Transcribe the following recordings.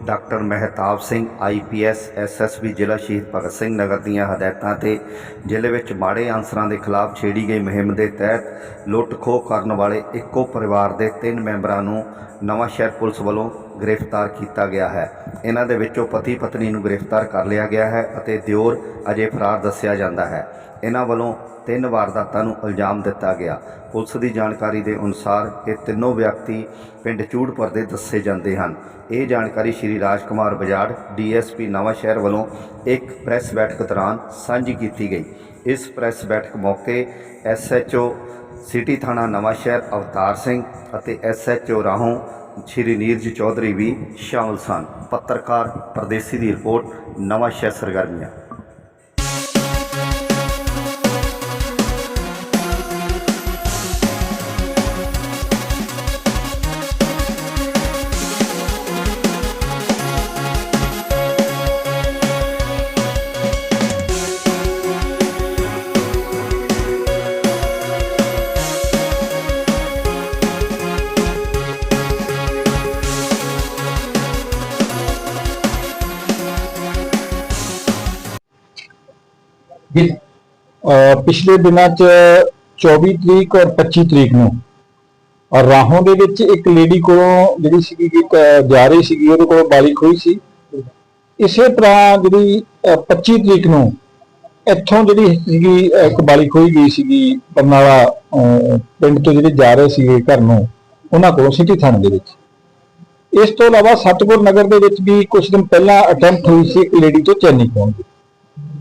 doctor Mehtab Singh IPS SSB ਜ਼ਿਲ੍ਹਾ ਸ਼ਹੀਦ ਭਗਤ ਸਿੰਘ ਨਗਰ ਦੀਆਂ ਹਦਾਇਤਾਂ ਤੇ ਜ਼ਿਲ੍ਹੇ ਵਿੱਚ ਮਾੜੇ ਅਨਸਰਾਂ ਦੇ ਖਿਲਾਫ ਛੇੜੀ ਗਈ ਮੁਹਿੰਮ ਦੇ ਤਹਿਤ ਲੁੱਟ ਖੋਹ ਕਰਨ ਵਾਲੇ ਇੱਕੋ ਪਰਿਵਾਰ ਦੇ ਤਿੰਨ ਮੈਂਬਰਾਂ ਨੂੰ ਨਵਾਂ ਸ਼ਹਿਰ ਪੁਲਿਸ ਵੱਲੋਂ ਗ੍ਰਿਫਤਾਰ ਕੀਤਾ ਗਿਆ ਹੈ। ਇਹਨਾਂ ਦੇ ਵਿੱਚੋਂ ਪਤੀ ਪਤਨੀ ਨੂੰ ਗ੍ਰਿਫਤਾਰ ਕਰ ਲਿਆ ਗਿਆ ਹੈ ਅਤੇ ਦਿਓਰ ਅਜੇ ਫਰਾਰ ਦੱਸਿਆ ਜਾਂਦਾ ਹੈ। ਇਹਨਾਂ ਵੱਲੋਂ ਤਿੰਨ ਵਾਰਦਾਤਾਂ ਨੂੰ ਇਲਜ਼ਾਮ ਦਿੱਤਾ ਗਿਆ। ਪੁਲਿਸ ਦੀ ਜਾਣਕਾਰੀ ਦੇ ਅਨੁਸਾਰ ਇਹ ਤਿੰਨੋਂ ਵਿਅਕਤੀ ਪਿੰਡ ਚੂੜਪੁਰ ਦੇ ਦੱਸੇ ਜਾਂਦੇ ਹਨ। ਇਹ ਜਾਣਕਾਰੀ ਸ਼੍ਰੀ ਰਾਜਕੁਮਾਰ ਬਜਾੜ, ਡੀਐਸਪੀ ਨਵਾਂ ਸ਼ਹਿਰ ਵੱਲੋਂ ਇੱਕ ਪ੍ਰੈਸ ਬੈਠਕ ਦੌਰਾਨ ਸਾਂਝੀ ਕੀਤੀ ਗਈ। ਇਸ ਪ੍ਰੈਸ ਬੈਠਕ ਮੌਕੇ ਐਸਐਚਓ ਸਿਟੀ ਥਾਣਾ ਨਵਾਂ ਸ਼ਹਿਰ ਅਵਤਾਰ ਸਿੰਘ ਅਤੇ ਐਸਐਚਓ ਰਾਹੋਂ ਸ਼੍ਰੀ ਨੀਰਜ ਚੌਧਰੀ ਵੀ ਸ਼ਾਮਲ ਸਨ। ਪੱਤਰਕਾਰ, ਪਰਦੇਸੀ ਦੀ ਰਿਪੋਰਟ, ਨਵਾਂ ਸ਼ਹਿਰ ਸਰਗਰਮੀਆਂ। ਪਿਛਲੇ ਦਿਨਾਂ 'ਚ 24 ਤਰੀਕ ਔਰ 25 ਤਰੀਕ ਨੂੰ ਰਾਹੋਂ ਦੇ ਵਿੱਚ ਇੱਕ ਲੇਡੀ ਕੋਲੋਂ ਜਿਹੜੀ ਸੀਗੀ ਕਿ ਜਾ ਰਹੀ ਸੀਗੀ, ਉਹਦੇ ਕੋਲ ਬਾਲੀ ਹੋਈ ਸੀ। ਇਸੇ ਤਰ੍ਹਾਂ ਜਿਹੜੀ, ਅਹ 25 ਤਰੀਕ ਨੂੰ ਇੱਥੋਂ ਜਿਹੜੀ ਸੀਗੀ ਇੱਕ ਬਾਲੀ ਹੋਈ ਗਈ ਸੀਗੀ, ਬਰਨਾਲਾ ਪਿੰਡ ਤੋਂ ਜਿਹੜੇ ਜਾ ਰਹੇ ਸੀਗੇ ਘਰ ਨੂੰ, ਉਹਨਾਂ ਕੋਲੋਂ ਸਿਟੀ ਥਾਣੇ ਦੇ ਵਿੱਚ। ਇਸ ਤੋਂ ਇਲਾਵਾ ਸਤਪੁਰ ਨਗਰ ਦੇ ਵਿੱਚ ਵੀ ਕੁਝ ਦਿਨ ਪਹਿਲਾਂ ਅਟੈਂਪਟ ਹੋਈ ਸੀ ਇੱਕ ਲੇਡੀ ਤੋਂ ਚੈਨੀ ਖੋਹਣ ਦੀ।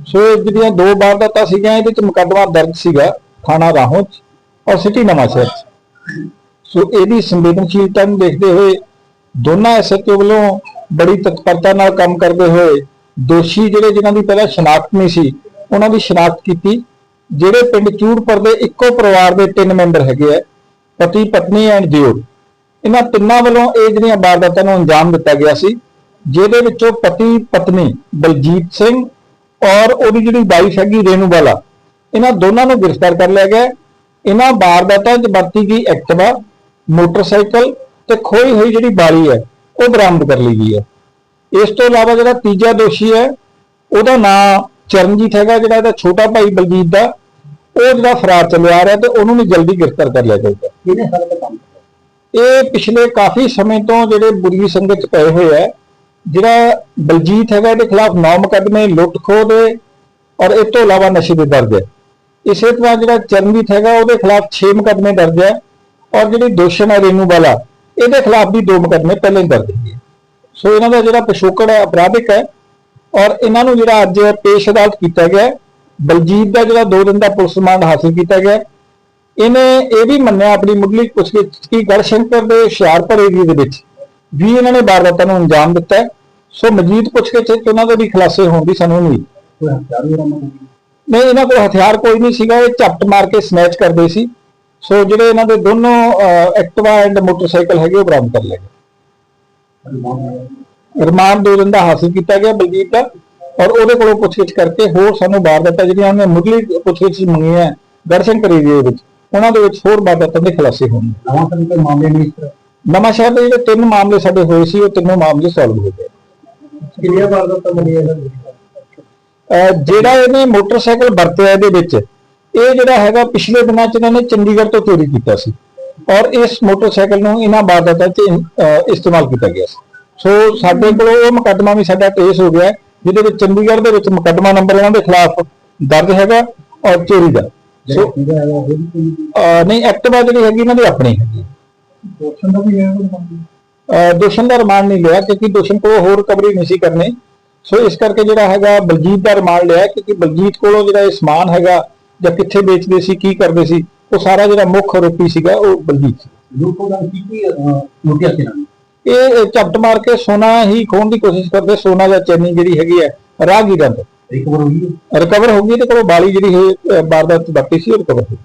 ਸੋ ਜਿਹੜੀਆਂ ਦੋ ਵਾਰਦਾਤਾਂ ਸੀਗੀਆਂ, ਇਹਦੇ ਚ ਮੁਕੱਦਮਾ ਦਰਜ ਸੀਗਾ ਥਾਣਾ ਰਾਹੋਂ ਚ ਔਰ ਸਿਟੀ ਨਵਾਂਸ਼ਹਿਰ ਚ। ਸੋ ਇਹਦੀ ਸੰਵੇਦਨਸ਼ੀਲਤਾ ਨੂੰ ਦੇਖਦੇ ਹੋਏ ਦੋਨਾਂ ਐਸਐਚਓ ਵੱਲੋਂ ਬੜੀ ਤਤਪਰਤਾ ਨਾਲ ਕੰਮ ਕਰਦੇ ਹੋਏ ਦੋਸ਼ੀ ਜਿਹੜੇ ਜਿਨ੍ਹਾਂ ਦੀ ਪਹਿਲਾਂ ਸ਼ਨਾਖਤ ਨਹੀਂ ਸੀ, ਉਹਨਾਂ ਦੀ ਸ਼ਨਾਖਤ ਕੀਤੀ। ਜਿਹੜੇ ਪਿੰਡ ਚੂੜਪੁਰ ਦੇ ਇੱਕੋ ਪਰਿਵਾਰ ਦੇ ਤਿੰਨ ਮੈਂਬਰ ਹੈਗੇ ਆ, ਪਤੀ, ਪਤਨੀ ਐਂਡ ਦਿਓ ਇਹਨਾਂ ਤਿੰਨਾਂ ਵੱਲੋਂ ਇਹ ਜਿਹੜੀਆਂ ਵਾਰਦਾਤਾਂ ਨੂੰ ਅੰਜਾਮ ਦਿੱਤਾ ਗਿਆ ਸੀ, ਜਿਹਦੇ ਵਿੱਚੋਂ ਪਤੀ, ਪਤਨੀ ਬਲਜੀਤ ਸਿੰਘ ਔਰ ਉਹਦੀ ਜਿਹੜੀ ਵਾਈਫ ਹੈਗੀ ਰੇਨੂ ਬਾਲਾ ਇਹਨਾਂ ਦੋਨਾਂ ਨੂੰ ਗ੍ਰਿਫਤਾਰ ਕਰ ਲਿਆ ਗਿਆ। ਇਹਨਾਂ ਵਾਰਦਾਤਾਂ 'ਚ ਵਰਤੀ ਗਈ ਐਕਟਿਵਾ ਮੋਟਰਸਾਈਕਲ ਤੇ ਖੋਈ ਹੋਈ ਜਿਹੜੀ ਬਾਲੀ ਹੈ ਉਹ ਬਰਾਮਦ ਕਰ ਲਈ ਗਈ ਹੈ। ਇਸ ਤੋਂ ਇਲਾਵਾ ਜਿਹੜਾ ਤੀਜਾ ਦੋਸ਼ੀ ਹੈ ਉਹਦਾ ਨਾਮ ਚਰਨਜੀਤ ਹੈਗਾ ਜਿਹੜਾ ਇਹਦਾ ਛੋਟਾ ਭਾਈ ਬਲਜੀਤ ਦਾ ਉਹ ਜਿਹੜਾ ਫਰਾਰ ਚੱਲਿਆ ਆ ਰਿਹਾ ਤੇ ਉਹਨੂੰ ਵੀ ਜਲਦੀ ਗ੍ਰਿਫਤਾਰ ਕਰ ਲਿਆ ਜਾਊਗਾ ਇਹ ਪਿਛਲੇ ਕਾਫੀ ਸਮੇਂ ਤੋਂ ਜਿਹੜੇ ਬੁਰੀ ਸੰਗਤ 'ਚ ਪਏ ਹੋਏ ਹੈ ਜਿਹੜਾ ਬਲਜੀਤ ਹੈਗਾ ਇਹਦੇ ਖਿਲਾਫ ਨੌ ਮੁਕੱਦਮੇ, ਲੁੱਟ ਖੋਹ ਦੇ ਔਰ ਇਹ ਤੋਂ ਇਲਾਵਾ ਨਸ਼ੇ ਦੇ ਦਰਜ ਹੈ। ਇਸੇ ਤਰ੍ਹਾਂ ਜਿਹੜਾ ਚਰਨਜੀਤ ਹੈਗਾ, ਉਹਦੇ ਖਿਲਾਫ 6 ਮੁਕੱਦਮੇ ਦਰਜ ਹੈ ਔਰ ਜਿਹੜੀ ਦੋਸ਼ਣ ਹੈ ਰੇਨੂ ਵਾਲਾ ਇਹਦੇ ਖਿਲਾਫ ਵੀ ਦੋ ਮੁਕੱਦਮੇ ਪਹਿਲਾਂ ਹੀ ਦਰਜ ਹੈ। ਸੋ ਇਹਨਾਂ ਦਾ ਜਿਹੜਾ ਪਿਛੋਕੜ ਹੈ, ਅਪਰਾਧਿਕ ਹੈ ਔਰ ਇਹਨਾਂ ਨੂੰ ਜਿਹੜਾ ਅੱਜ ਪੇਸ਼ ਅਦਾਲਤ ਕੀਤਾ ਗਿਆ ਬਲਜੀਤ ਦਾ ਜਿਹੜਾ 2 ਦਿਨ ਦਾ ਪੁਲਿਸ ਰਿਮਾਂਡ ਹਾਸਲ ਕੀਤਾ ਗਿਆ ਇਹਨੇ ਇਹ ਵੀ ਮੰਨਿਆ ਆਪਣੀ ਮੁੱਢਲੀ ਪੁੱਛਗਿੱਛ ਕਿ ਗੜਸ਼ੰਕਰ ਦੇ ਹੁਸ਼ਿਆਰਪੁਰ ਏਰੀਏ ਦੇ ਵਿੱਚ ਵੀ ਇਹਨਾਂ ਨੇ ਵਾਰਦਾਤਾਂ ਨੂੰ ਅੰਜਾਮ ਦਿੱਤਾ ਸੋ ਮਜੀਦ ਪੁੱਛਗਿੱਛ ਵਿੱਚ ਉਹਨਾਂ ਦੇ ਵੀ ਖੁਲਾਸੇ ਹੋਣ ਦੀ ਸਾਨੂੰ ਉਮੀਦ। ਕੋਈ ਹਥਿਆਰ ਵਗੈਰਾ ਨਹੀਂ, ਇਹਨਾਂ ਕੋਲ ਹਥਿਆਰ ਕੋਈ ਨਹੀਂ ਸੀਗਾ, ਇਹ ਝਪਟ ਮਾਰ ਕੇ ਸਨੈਚ ਕਰਦੇ ਸੀ। ਸੋ ਜਿਹੜੇ ਇਹਨਾਂ ਦੇ ਦੋਨੋਂ ਐਕਟਿਵਾ ਐਂਡ ਮੋਟਰਸਾਈਕਲ ਹੈਗੇ, ਉਹ ਬਰਾਮਦ ਕਰ ਲਏ। ਗਏ ਰਿਮਾਂਡ ਦੋ ਦਿਨ ਦਾ ਹਾਸਲ ਕੀਤਾ ਗਿਆ ਬਲਜੀਤ ਦਾ, ਔਰ ਉਹਦੇ ਕੋਲੋਂ ਪੁੱਛਗਿੱਛ ਕਰਕੇ ਹੋਰ ਸਾਨੂੰ ਵਾਰਦਾਤਾਂ ਜਿਹੜੀਆਂ ਉਹਨੇ ਮੁੱਢਲੀ ਪੁੱਛਗਿੱਛ ਮੰਗੀਆਂ ਦਰਸ਼ਨ ਏਰੀਏ ਦੇ ਵਿੱਚ, ਉਹਨਾਂ ਦੇ ਵਿੱਚ ਹੋਰ ਵਾਰਦਾਤਾਂ ਦੇ ਖੁਲਾਸੇ ਹੋਣਗੇ ਨਵਾਂ ਨਵਾਂ ਸ਼ਹਿਰ ਦੇ ਜਿਹੜੇ ਤਿੰਨ ਮਾਮਲੇ ਸਾਡੇ ਹੋਏ ਸੀ, ਉਹ ਤਿੰਨੋਂ ਮਾਮਲੇ ਸੋਲਵ ਹੋ ਗਏ। ਕਿੰਨੀਆਂ ਜਿਹੜਾ ਇਹਨੇ ਮੋਟਰਸਾਈਕਲ ਵਰਤਿਆ ਇਹਦੇ ਵਿੱਚ ਇਹ ਜਿਹੜਾ ਹੈਗਾ ਪਿਛਲੇ ਦਿਨਾਂ ਚ ਇਹਨਾਂ ਨੇ ਚੰਡੀਗੜ੍ਹ ਤੋਂ ਚੋਰੀ ਕੀਤਾ ਸੀ। ਔਰ ਇਸ ਮੋਟਰਸਾਈਕਲ ਨੂੰ ਇਹਨਾਂ ਵਾਰਦਾਤਾਂ 'ਚ ਇਸਤੇਮਾਲ ਕੀਤਾ ਗਿਆ ਸੀ। ਸੋ ਸਾਡੇ ਕੋਲ ਉਹ ਮੁਕੱਦਮਾ ਵੀ ਸਾਡਾ ਟ੍ਰੇਸ ਹੋ ਗਿਆ ਜਿਹਦੇ ਵਿੱਚ ਚੰਡੀਗੜ੍ਹ ਦੇ ਵਿੱਚ ਮੁਕੱਦਮਾ ਨੰਬਰ ਇਹਨਾਂ ਦੇ ਖਿਲਾਫ ਦਰਜ ਹੈਗਾ ਔਰ ਚੋਰੀ ਦਾ। ਸੋ ਨਹੀਂ ਐਕਟਿਵਾ ਜਿਹੜੀ ਹੈਗੀ ਇਹਨਾਂ ਦੀ ਆਪਣੀ ਹੈਗੀ ਦੋਸ਼ਣ ਦਾ ਵੀ ਹੈ ਦੋਸ਼ਣ ਦਾ ਰਿਮਾਂਡ ਨਹੀਂ ਲਿਆ ਕਿਉਂਕਿ ਦੋਸ਼ਣ ਕੋਲ ਹੋਰ ਰਿਕਵਰੀ ਨਹੀਂ ਸੀ ਕਰਨੀ। ਸੋ ਇਸ ਕਰਕੇ ਜਿਹੜਾ ਹੈਗਾ ਬਲਜੀਤ ਦਾ ਰਿਮਾਂਡ ਲਿਆ ਕਿਉਂਕਿ ਬਲਜੀਤ ਕੋਲੋਂ ਜਿਹੜਾ ਇਹ ਸਮਾਨ ਹੈਗਾ ਜਾਂ ਕਿੱਥੇ ਵੇਚਦੇ ਸੀ ਕੀ ਕਰਦੇ ਸੀ ਉਹ ਸਾਰਾ ਜਿਹੜਾ ਮੁੱਖ ਆਰੋਪੀ ਸੀਗਾ ਉਹ ਬਲਜੀਤ ਸੀ। ਲੋਕਾਂ ਦਾ ਕੀ ਕੀ ਨੋਟਿਆ ਸੀ ਨਾ ਇਹ ਝਪਟ ਮਾਰ ਕੇ ਸੋਨਾ ਹੀ ਖੋਣ ਦੀ ਕੋਸ਼ਿਸ਼ ਕਰਦੇ ਸੋਨਾ ਜਾਂ ਚੈਨੀ ਜਿਹੜੀ ਹੈਗੀ ਹੈ ਰਾਹਗੀਰਾਂ ਤੋਂ ਇੱਕ ਵਾਰ ਹੋਈ ਹੈ। ਰਿਕਵਰ ਹੋ ਗਈ ਤੇ ਕੋਲ ਬਾਲੀ ਜਿਹੜੀ ਅਹ, ਵਾਰਦਾਤ ਵਰਤੀ ਸੀ ਉਹ ਰਿਕਵਰ ਹੋ ਗਈ।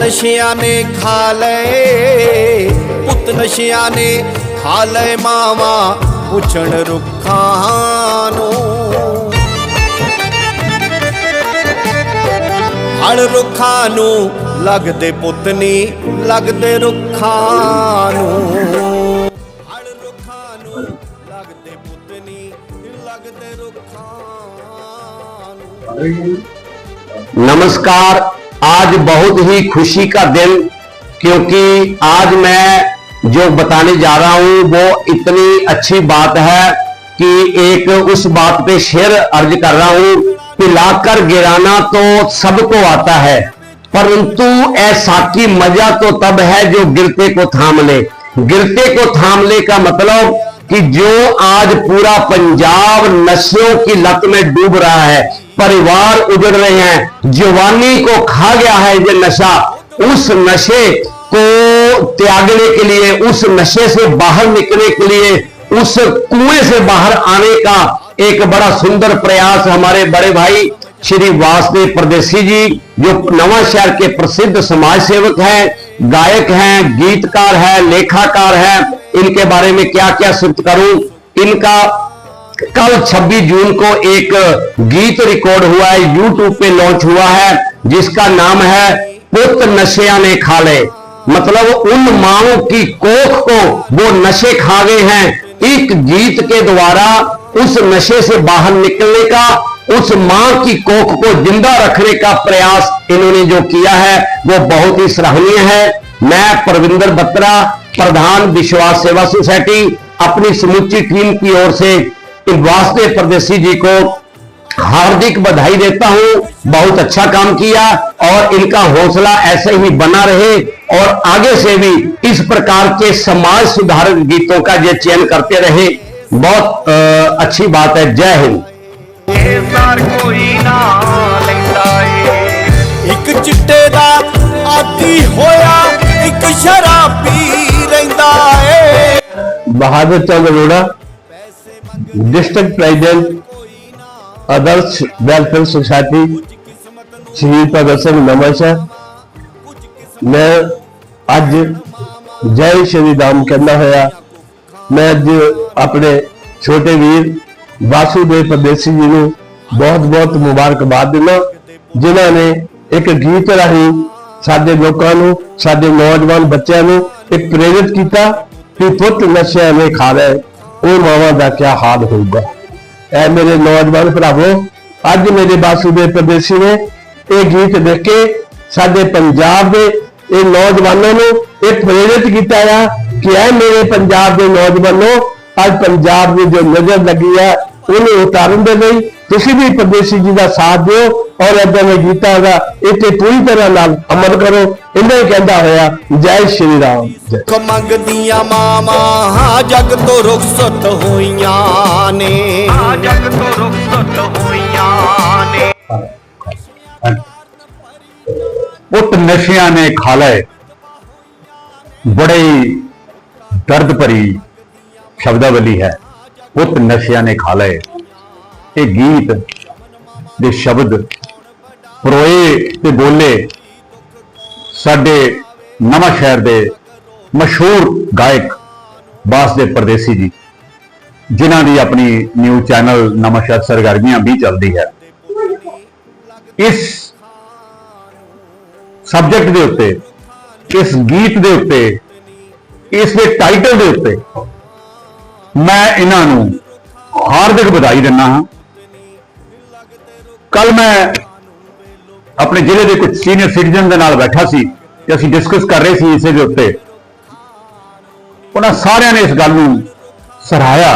ਨਸ਼ਿਆਂ ਨੇ ਖਾ ਲਏ। ਪੁੱਤ ਨਸ਼ਿਆਂ ਨੇ ਖਾ ਲਏ ਮਾਵਾ, ਪੁੱਛਣ ਰੁੱਖਾਂ ਨੂੰ। ਹੜ ਰੁੱਖਾਂ ਨੂੰ ਲੱਗਦੇ ਪੁੱਤ ਨਹੀਂ ਲੱਗਦੇ ਨੂੰ। ਹੜ ਰੁੱਖਾਂ ਨੂੰ ਲੱਗਦੇ ਪੁੱਤ ਨਹੀਂ ਲੱਗਦੇ ਰੁੱਖਾਂ ਨੂੰ। ਨਮਸਕਾਰ। आज बहुत ही खुशी का दिन क्योंकि आज मैं जो बताने जा रहा हूं वो इतनी अच्छी बात है कि एक उस बात पे शेर अर्ज कर रहा हूं पिलाकर गिराना तो सबको आता है परंतु ऐसा की मजा तो तब है जो गिरते को थाम ले गिरते को थामने का मतलब कि जो आज पूरा पंजाब नशों की लत में डूब रहा है परिवार उजड़ रहे हैं जवानी को खा गया है ये नशा उस नशे को त्यागने के लिए उस नशे से बाहर निकलने के लिए उस कुएं से बाहर आने का एक बड़ा सुंदर प्रयास हमारे बड़े भाई श्री वासदेव परदेसी जी जो नवा शहर के प्रसिद्ध समाज सेवक हैं गायक हैं गीतकार हैं लेखाकार हैं इनके बारे में क्या क्या सिद्ध करूं इनका कल 26 जून को एक गीत रिकॉर्ड हुआ है यूट्यूब पे लॉन्च हुआ है जिसका नाम है पुत नशिया ने खा ले मतलब उन माओ की कोख को वो नशे खा गए हैं एक गीत के द्वारा उस नशे से बाहर निकलने का उस मां की कोख को जिंदा रखने का प्रयास इन्होंने जो किया है वो बहुत ही सराहनीय है मैं परविंदर बत्रा प्रधान विश्वास सेवा सोसाइटी अपनी समूची टीम की ओर से इन वास्ते पर जी को हार्दिक बधाई देता हूँ। बहुत अच्छा काम किया और इनका हौसला ऐसे ही बना रहे और आगे से भी इस प्रकार के समाज सुधारक गीतों का ये चयन करते रहे। बहुत आ, अच्छी बात है। जय हिंद। एक चिट्टे का आदि होया एक शराबी है। बहादुर चौक Arora district president Adarsh welfare society Shaheed Bhagat Singh Nawanshahr मैं ਅੱਜ ਜੈ ਸ਼੍ਰੀ ਰਾਮ ਕਹਿੰਦਾ ਹੋਇਆ ਮੈਂ ਅੱਜ ਆਪਣੇ ਛੋਟੇ ਵੀਰ ਵਾਸੂਦੇਵ ਪਰਦੇਸੀ ਜੀ ਨੂੰ ਬਹੁਤ ਬਹੁਤ ਮੁਬਾਰਕਬਾਦ ਦਿੰਦਾ ਜਿਨ੍ਹਾਂ ਨੇ ਇੱਕ ਗੀਤ ਰਾਹੀਂ ਸਾਡੇ ਲੋਕਾਂ ਨੂੰ ਸਾਡੇ ਨੌਜਵਾਨ ਬੱਚਿਆਂ ਨੂੰ ਇਹ ਪ੍ਰੇਰਿਤ ਕੀਤਾ ਕਿ ਪੁੱਤ ਨਸ਼ਿਆਂ ਨੇ ਖਾ ਲਏ ਉਹ ਮਾਵਾਂ ਦਾ ਕੀ ਹਾਲ ਹੋਊਗਾ? ਐ ਮੇਰੇ ਨੌਜਵਾਨ ਭਰਾਵੋ, ਅੱਜ ਮੇਰੇ ਵਾਸੂਦੇਵ ਪਰਦੇਸੀ ਨੇ ਇਹ ਗੀਤ ਦੇਖ ਕੇ ਸਾਡੇ ਪੰਜਾਬ ਦੇ ਇਹ ਨੌਜਵਾਨਾਂ ਨੂੰ ਇਹ ਪ੍ਰੇਰਿਤ ਕੀਤਾ ਆ ਕਿ ਐ ਮੇਰੇ ਪੰਜਾਬ ਦੇ ਨੌਜਵਾਨੋ, ਅੱਜ ਪੰਜਾਬ ਦੀ ਜੋ ਨਜ਼ਰ ਲੱਗੀ ਆ ਉਹਨੂੰ ਉਤਾਰਨ ਦੇ ਲਈ ਤੁਸੀਂ ਵੀ ਪਰਦੇਸੀ ਜੀ ਦਾ ਸਾਥ ਦਿਓ ਔਰ ਏਦਾਂ ਦੇ ਗੀਤਾਂ ਦਾ ਇੱਥੇ ਪੂਰੀ ਤਰ੍ਹਾਂ ਨਾਲ ਅਮਲ ਕਰੋ ਇਹਨਾਂ ਹੀ ਕਹਿੰਦਾ ਹੋਇਆ ਜੈ ਸ਼੍ਰੀ ਰਾਮ ਜੈ। ਦੁੱਖ ਮੰਗਦੀਆਂ ਮਾਵਾਂ ਜਗ ਤੋਂ ਰੁਖਸਤ ਹੋਈਆਂ ਨੇ। ਜਗ ਤੋਂ ਰੁਖਸਤ ਹੋਈਆਂ ਨੇ। ਪੁੱਤ ਨਸ਼ਿਆਂ ਨੇ ਖਾ ਲਏ। ਬੜੇ ਹੀ ਦਰਦ ਭਰੀ ਸ਼ਬਦਾਵਲੀ ਹੈ। ਪੁੱਤ ਨਸ਼ਿਆਂ ਨੇ ਖਾ ਲਏ। ਇਹ ਗੀਤ ਦੇ ਸ਼ਬਦ ਪਰੋਏ ਤੇ ਬੋਲੇ ਸਾਡੇ ਨਵਾਂ ਸ਼ਹਿਰ ਦੇ ਮਸ਼ਹੂਰ ਗਾਇਕ ਬਾਸਦੇਵ ਪਰਦੇਸੀ ਜੀ, ਜਿਨ੍ਹਾਂ ਦੀ ਆਪਣੀ ਨਿਊ ਚੈਨਲ ਨਵਾਂ ਸ਼ਹਿਰ ਸਰਗਰਮੀਆਂ ਵੀ ਚੱਲਦੀ ਹੈ। ਇਸ ਸਬਜੈਕਟ ਦੇ ਉੱਤੇ, ਇਸ ਗੀਤ ਦੇ ਉੱਤੇ, ਇਸ ਦੇ ਟਾਈਟਲ ਦੇ ਉੱਤੇ ਮੈਂ ਇਹਨਾਂ ਨੂੰ ਹਾਰਦਿਕ ਵਧਾਈ ਦਿੰਦਾ ਹਾਂ। ਕੱਲ ਮੈਂ ਆਪਣੇ ਜ਼ਿਲ੍ਹੇ ਦੇ ਕੁਝ ਸੀਨੀਅਰ ਸਿਟੀਜ਼ਨ ਦੇ ਨਾਲ ਬੈਠਾ ਸੀ ਤੇ ਅਸੀਂ ਡਿਸਕਸ ਕਰ ਰਹੇ ਸੀ ਇਸੇ ਦੇ ਉੱਤੇ। ਉਹਨਾਂ ਸਾਰਿਆਂ ਨੇ ਇਸ ਗੱਲ ਨੂੰ ਸਰਾਇਆ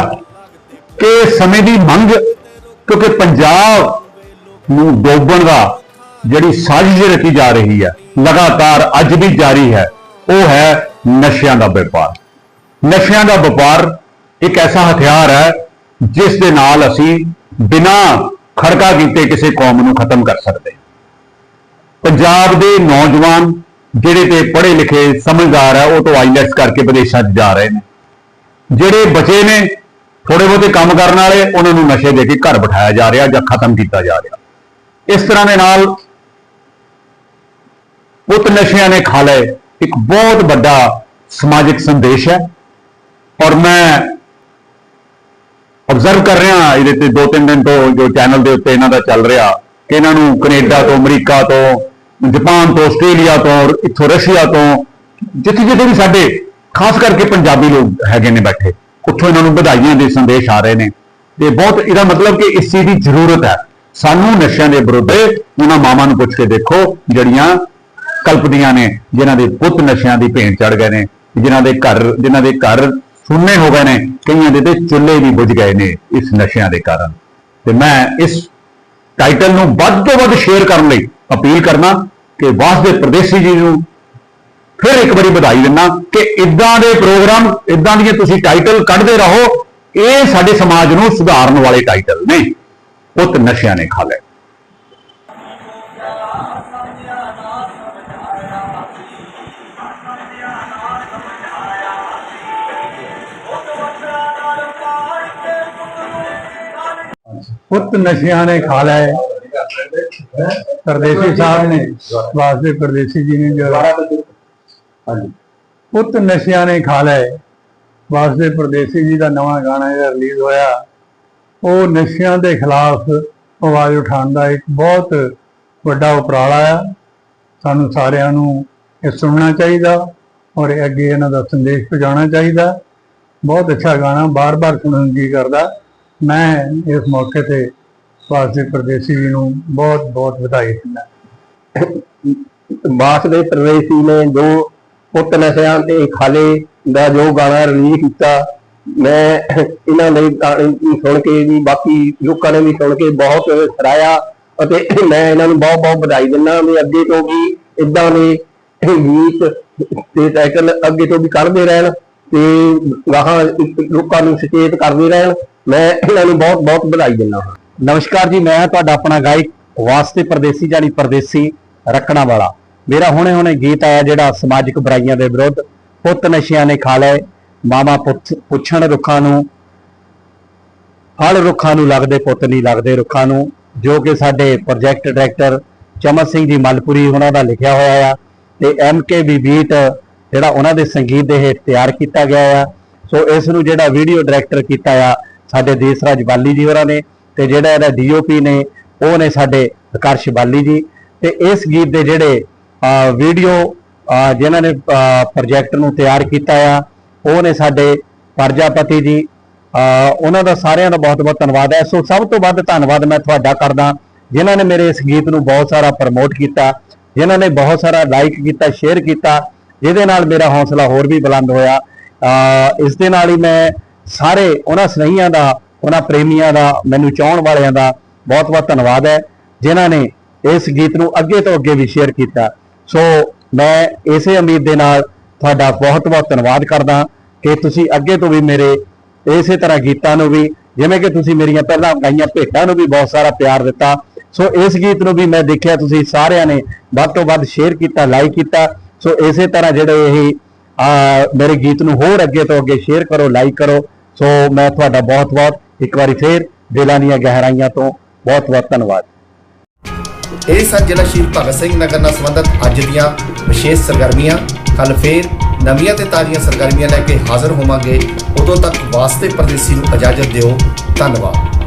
ਕਿ ਸਮੇਂ ਦੀ ਮੰਗ, ਕਿਉਂਕਿ ਪੰਜਾਬ ਨੂੰ ਡੋਬਣ ਦਾ ਜਿਹੜੀ ਸਾਜ਼ਿਸ਼ ਰਚੀ ਜਾ ਰਹੀ ਹੈ, ਲਗਾਤਾਰ ਅੱਜ ਵੀ ਜਾਰੀ ਹੈ, ਉਹ ਹੈ ਨਸ਼ਿਆਂ ਦਾ ਵਪਾਰ। ਨਸ਼ਿਆਂ ਦਾ ਵਪਾਰ ਇੱਕ ਐਸਾ ਹਥਿਆਰ ਹੈ ਜਿਸ ਦੇ ਨਾਲ ਅਸੀਂ ਬਿਨਾਂ ਖੜਕਾ ਕੀਤੇ ਕਿਸੇ ਕੌਮ ਨੂੰ ਖਤਮ ਕਰ ਸਕਦੇ ਪੰਜਾਬ ਦੇ ਨੌਜਵਾਨ ਜਿਹੜੇ ਤੇ ਪੜ੍ਹੇ ਲਿਖੇ ਸਮਝਦਾਰ ਹੈ, ਉਹ ਤੋਂ ਆਈਲੈਟਸ ਕਰਕੇ ਵਿਦੇਸ਼ਾਂ 'ਚ ਜਾ ਰਹੇ ਨੇ। ਜਿਹੜੇ ਬਚੇ ਨੇ ਥੋੜੇ ਬਹੁਤੇ ਕੰਮ ਕਰਨ ਵਾਲੇ, ਉਹਨਾਂ ਨੂੰ ਨਸ਼ੇ ਦੇ ਕੇ ਘਰ ਬਿਠਾਇਆ ਜਾ ਰਿਹਾ ਜਾਂ ਖਤਮ ਕੀਤਾ ਜਾ ਰਿਹਾ। ਇਸ ਤਰ੍ਹਾਂ ਦੇ ਨਾਲ ਪੁੱਤ ਨਸ਼ਿਆਂ ਨੇ ਖਾ ਲਏ। ਇੱਕ ਬਹੁਤ ਵੱਡਾ ਸਮਾਜਿਕ ਸੰਦੇਸ਼ ਹੈ ਔਰ ਮੈਂ ਅਬਜ਼ਰਵ ਕਰ ਰਿਹਾ ਇਹਦੇ ਤੇ ਦੋ ਤਿੰਨ ਦਿਨ ਤੋਂ ਜੋ ਚੈਨਲ ਦੇ ਉੱਤੇ ਇਹਨਾਂ ਦਾ ਚੱਲ ਰਿਹਾ ਕਿ ਇਹਨਾਂ ਨੂੰ ਕੈਨੇਡਾ ਤੋਂ, ਅਮਰੀਕਾ ਤੋਂ, ਜਾਪਾਨ ਤੋਂ, ਆਸਟ੍ਰੇਲੀਆ ਤੋਂ ਔਰ ਇੱਥੋਂ ਰਸ਼ੀਆ ਤੋਂ, ਜਿੱਥੇ ਜਿੱਥੇ ਵੀ ਸਾਡੇ, ਖਾਸ ਕਰਕੇ ਪੰਜਾਬੀ ਲੋਕ ਹੈਗੇ ਨੇ ਬੈਠੇ, ਉੱਥੋਂ ਇਹਨਾਂ ਨੂੰ ਵਧਾਈਆਂ ਦੇ ਸੰਦੇਸ਼ ਆ ਰਹੇ ਨੇ। ਤੇ ਬਹੁਤ ਇਹਦਾ ਮਤਲਬ ਕਿ ਇਸ ਚੀਜ਼ ਦੀ ਜ਼ਰੂਰਤ ਹੈ। ਸਾਨੂੰ ਨਸ਼ਿਆਂ ਦੇ ਵਿਰੁੱਧ ਉਹਨਾਂ ਮਾਵਾਂ ਨੂੰ ਪੁੱਛ ਕੇ ਦੇਖੋ, ਜਿਹੜੀਆਂ ਕਲਪਦੀਆਂ ਨੇ, ਜਿਨ੍ਹਾਂ ਦੇ ਪੁੱਤ ਨਸ਼ਿਆਂ ਦੀ ਭੇਂਟ ਚੜ ਗਏ ਨੇ, ਜਿਨ੍ਹਾਂ ਦੇ ਘਰ, ਜਿਨ੍ਹਾਂ ਦੇ ਘਰ ਸੁੰਨੇ ਹੋ ਗਏ ਨੇ, ਕਈਆਂ ਦੇ ਤੇ ਚੁੱਲ੍ਹੇ ਵੀ ਬੁਝ ਗਏ ਨੇ ਇਸ ਨਸ਼ਿਆਂ ਦੇ ਕਾਰਨ। ਤੇ ਮੈਂ ਇਸ ਟਾਈਟਲ ਨੂੰ ਵੱਧ ਤੋਂ ਵੱਧ ਸ਼ੇਅਰ ਕਰਨ ਲਈ ਅਪੀਲ ਕਰਨਾ ਕਿ ਵਾਸਦੇ ਪ੍ਰਦੇਸੀ ਜੀ ਨੂੰ ਫਿਰ ਇੱਕ ਵਾਰੀ ਵਧਾਈ ਦਿੰਨਾ ਕਿ ਇਦਾਂ ਦੇ ਪ੍ਰੋਗਰਾਮ ਇਦਾਂ ਦੀਆਂ ਤੁਸੀਂ ਟਾਈਟਲ ਕੱਢਦੇ ਰਹੋ, ਇਹ ਸਾਡੇ ਸਮਾਜ ਨੂੰ ਸੁਧਾਰਨ ਵਾਲੇ ਟਾਈਟਲ ਨੇ, ਪੁੱਤ ਨਸ਼ਿਆਂ ਨੇ ਖਾ ਲਿਆ ਪੁੱਤ ਨਸ਼ਿਆਂ ਨੇ ਖਾ ਲਏ ਪਰਦੇਸੀ ਸਾਹਿਬ ਨੇ, ਵਾਸਦੇ ਪਰਦੇਸੀ ਜੀ ਨੇ ਜੋ ਹਾਂਜੀ। ਪੁੱਤ ਨਸ਼ਿਆਂ ਨੇ ਖਾ ਲਏ ਵਾਸਦੇ ਪਰਦੇਸੀ ਜੀ ਦਾ ਨਵਾਂ ਗਾਣਾ ਜਿਹੜਾ ਰਿਲੀਜ਼ ਹੋਇਆ, ਉਹ ਨਸ਼ਿਆਂ ਦੇ ਖਿਲਾਫ ਆਵਾਜ਼ ਉਠਾਉਣ ਦਾ ਇੱਕ ਬਹੁਤ ਵੱਡਾ ਉਪਰਾਲਾ ਆ। ਸਾਨੂੰ ਸਾਰਿਆਂ ਨੂੰ ਇਹ ਸੁਣਨਾ ਚਾਹੀਦਾ ਔਰ ਇਹ ਅੱਗੇ ਇਹਨਾਂ ਦਾ ਸੰਦੇਸ਼ ਪਹੁੰਚਾਉਣਾ ਚਾਹੀਦਾ। ਬਹੁਤ ਅੱਛਾ ਗਾਣਾ, ਬਾਰ-ਬਾਰ ਸੁਣਨ ਨੂੰ ਕਰਦਾ। ਮੈਂ ਇਸ ਮੌਕੇ ਤੇ ਵਾਸਦੇ ਪਰਦੇਸੀ ਜੀ ਨੂੰ ਬਹੁਤ-ਬਹੁਤ ਵਧਾਈ ਦਿੰਦਾ। ਬਾਸ ਦੇ ਪ੍ਰਵੇਸ਼ੀ ਨੇ ਜੋ ਪੁੱਤ ਨਸ਼ਿਆਂ ਤੇ ਖਾਲੇ ਦਾ ਜੋ ਗਾਣਾ ਰਿਲੀਜ਼ ਕੀਤਾ, ਮੈਂ ਇਹਨਾਂ ਦੇ ਗਾਣੇ ਸੁਣ ਕੇ ਵੀ, ਬਾਕੀ ਲੋਕਾਂ ਨੇ ਵੀ ਸੁਣ ਕੇ ਬਹੁਤ ਸਰਾਇਆ ਅਤੇ ਮੈਂ ਇਹਨਾਂ ਨੂੰ ਬਹੁਤ ਬਹੁਤ ਵਧਾਈ ਦਿੰਦਾ ਵੀ ਅੱਗੇ ਤੋਂ ਵੀ ਇਦਾਂ ਦੇ ਗੀਤ ਤੇ ਟਾਈਟਲ ਅੱਗੇ ਤੋਂ ਵੀ ਕਰਦੇ ਰਹਿਣ। ਤੇ ਗਾਹਾਂ ਲੋਕਾਂ ਨੂੰ ਸੁਚੇਤ ਕਰਦੇ ਰਹਿਣ। ਮੈਂ ਇਹਨਾਂ ਨੂੰ ਬਹੁਤ ਬਹੁਤ ਵਧਾਈ ਦਿੰਦਾ ਹਾਂ। ਨਮਸਕਾਰ ਜੀ, ਮੈਂ ਤੁਹਾਡਾ ਆਪਣਾ ਗਾਇਕ ਵਾਸਤੇ ਪਰਦੇਸੀ ਜਾਨੀ ਪਰਦੇਸੀ ਰੱਖਣਾ ਵਾਲਾ ਮੇਰਾ ਹੁਣੇ ਹੁਣੇ ਗੀਤ ਆਇਆ ਜਿਹੜਾ ਸਮਾਜਿਕ ਬੁਰਾਈਆਂ ਦੇ ਵਿਰੁੱਧ ਪੁੱਤ ਨਸ਼ਿਆਂ ਨੇ ਖਾ ਲਏ ਮਾਮਾ ਪੁੱਛਣ ਰੁੱਖਾਂ ਨੂੰ ਫਲ ਰੁੱਖਾਂ ਨੂੰ ਲੱਗਦੇ ਪੁੱਤ ਨਹੀਂ ਲੱਗਦੇ ਰੁੱਖਾਂ ਨੂੰ, ਜੋ ਕਿ ਸਾਡੇ ਪ੍ਰੋਜੈਕਟ ਡਾਇਰੈਕਟਰ ਚਮਨ ਸਿੰਘ ਜੀ ਮਲਪੁਰੀ ਉਹਨਾਂ ਦਾ ਲਿਖਿਆ ਹੋਇਆ ਆ, ਤੇ ਐਮ ਕੇ ਐਮਕੇਬੀ ਬੀਟ ਜਿਹੜਾ ਉਹਨਾਂ ਦੇ ਸੰਗੀਤ ਦੇ ਹੇਠ ਤਿਆਰ ਕੀਤਾ ਗਿਆ ਆ। ਸੋ ਇਸ ਨੂੰ ਜਿਹੜਾ ਵੀਡੀਓ ਡਾਇਰੈਕਟਰ ਕੀਤਾ ਆ, ਸਾਡੇ ਦੇਸਰਾਜ ਬਾਲੀ ਜੀ ਹੋਰਾਂ ਨੇ ਤੇ ਜਿਹੜਾ ਇਹਦਾ ਡੀਓਪੀ ਨੇ, ਉਹ ਨੇ ਸਾਡੇ ਆਕਰਸ਼ ਬਾਲੀ ਜੀ। ਤੇ ਇਸ ਗੀਤ ਦੇ ਜਿਹੜੇ ਵੀਡੀਓ ਜਿਨ੍ਹਾਂ ਨੇ ਪ੍ਰੋਜੈਕਟ ਨੂੰ ਤਿਆਰ ਕੀਤਾ ਆ, ਉਹ ਨੇ ਸਾਡੇ ਪ੍ਰਜਾਪਤੀ ਜੀ। ਉਹਨਾਂ ਦਾ ਸਾਰਿਆਂ ਦਾ ਬਹੁਤ-ਬਹੁਤ ਧੰਨਵਾਦ ਹੈ। ਸੋ ਸਭ ਤੋਂ ਵੱਧ ਧੰਨਵਾਦ ਮੈਂ ਤੁਹਾਡਾ ਕਰਦਾ, ਜਿਨ੍ਹਾਂ ਨੇ ਮੇਰੇ ਇਸ ਗੀਤ ਨੂੰ ਬਹੁਤ ਸਾਰਾ ਪ੍ਰਮੋਟ ਕੀਤਾ, ਜਿਨ੍ਹਾਂ ਨੇ ਬਹੁਤ ਸਾਰਾ ਲਾਈਕ ਕੀਤਾ ਸ਼ੇਅਰ ਕੀਤਾ ਜਿਹਦੇ ਨਾਲ ਮੇਰਾ ਹੌਸਲਾ ਹੋਰ ਵੀ ਬੁਲੰਦ ਹੋਇਆ। ਇਸ ਦੇ ਨਾਲ ਹੀ ਮੈਂ ਸਾਰੇ ਉਹਨਾਂ ਸਨੇਹੀਆਂ ਦਾ, ਉਹਨਾਂ ਪ੍ਰੇਮੀਆਂ ਦਾ, ਮੈਨੂੰ ਚਾਹਣ ਵਾਲਿਆਂ ਦਾ ਬਹੁਤ-ਬਹੁਤ ਧੰਨਵਾਦ ਹੈ, ਜਿਨ੍ਹਾਂ ਨੇ ਇਸ ਗੀਤ ਨੂੰ ਅੱਗੇ ਤੋਂ ਅੱਗੇ ਵੀ ਸ਼ੇਅਰ ਕੀਤਾ। ਸੋ ਮੈਂ ਇਸੇ ਉਮੀਦ ਦੇ ਨਾਲ ਤੁਹਾਡਾ ਬਹੁਤ-ਬਹੁਤ ਧੰਨਵਾਦ ਕਰਦਾ ਕਿ ਤੁਸੀਂ ਅੱਗੇ ਤੋਂ ਵੀ ਮੇਰੇ ਇਸੇ ਤਰ੍ਹਾਂ ਗੀਤਾਂ ਨੂੰ ਵੀ, ਜਿਵੇਂ ਕਿ ਤੁਸੀਂ ਮੇਰੀਆਂ ਪਹਿਲਾਂ ਗਾਈਆਂ ਭੇਟਾਂ ਨੂੰ ਵੀ ਬਹੁਤ ਸਾਰਾ ਪਿਆਰ ਦਿੱਤਾ। ਸੋ ਇਸ ਗੀਤ ਨੂੰ ਵੀ ਮੈਂ ਦੇਖਿਆ, ਤੁਸੀਂ ਸਾਰਿਆਂ ਨੇ ਵੱਧ ਤੋਂ ਵੱਧ ਸ਼ੇਅਰ ਕੀਤਾ ਲਾਈਕ ਕੀਤਾ। ਸੋ ਇਸੇ ਤਰ੍ਹਾਂ ਜਿਹੜੇ ਇਹ ਮੇਰੇ ਗੀਤ ਨੂੰ ਹੋਰ ਅੱਗੇ ਤੋਂ ਅੱਗੇ ਸ਼ੇਅਰ ਕਰੋ ਲਾਈਕ ਕਰੋ। ਸੋ ਮੈਂ ਤੁਹਾਡਾ ਬਹੁਤ-ਬਹੁਤ ਇੱਕ ਵਾਰੀ ਫੇਰ ਦਿਲਾਂ ਦੀਆਂ ਗਹਿਰਾਈਆਂ ਤੋਂ ਬਹੁਤ-ਬਹੁਤ ਧੰਨਵਾਦ। ਇਹ ਸਨ ਜ਼ਿਲ੍ਹਾ ਸ਼ਹੀਦ ਭਗਤ ਸਿੰਘ ਨਗਰ ਨਾਲ ਸੰਬੰਧਿਤ ਅੱਜ ਦੀਆਂ ਵਿਸ਼ੇਸ਼ ਸਰਗਰਮੀਆਂ। ਕੱਲ ਫੇਰ ਨਵੀਆਂ ਤੇ ਤਾਜ਼ੀਆਂ ਸਰਗਰਮੀਆਂ ਲੈ ਕੇ ਹਾਜ਼ਰ ਹੋਵਾਂਗੇ। ਉਦੋਂ ਤੱਕ ਵਾਸਤੇ ਪਰਦੇਸੀ ਨੂੰ ਇਜਾਜ਼ਤ ਦਿਓ। ਧੰਨਵਾਦ।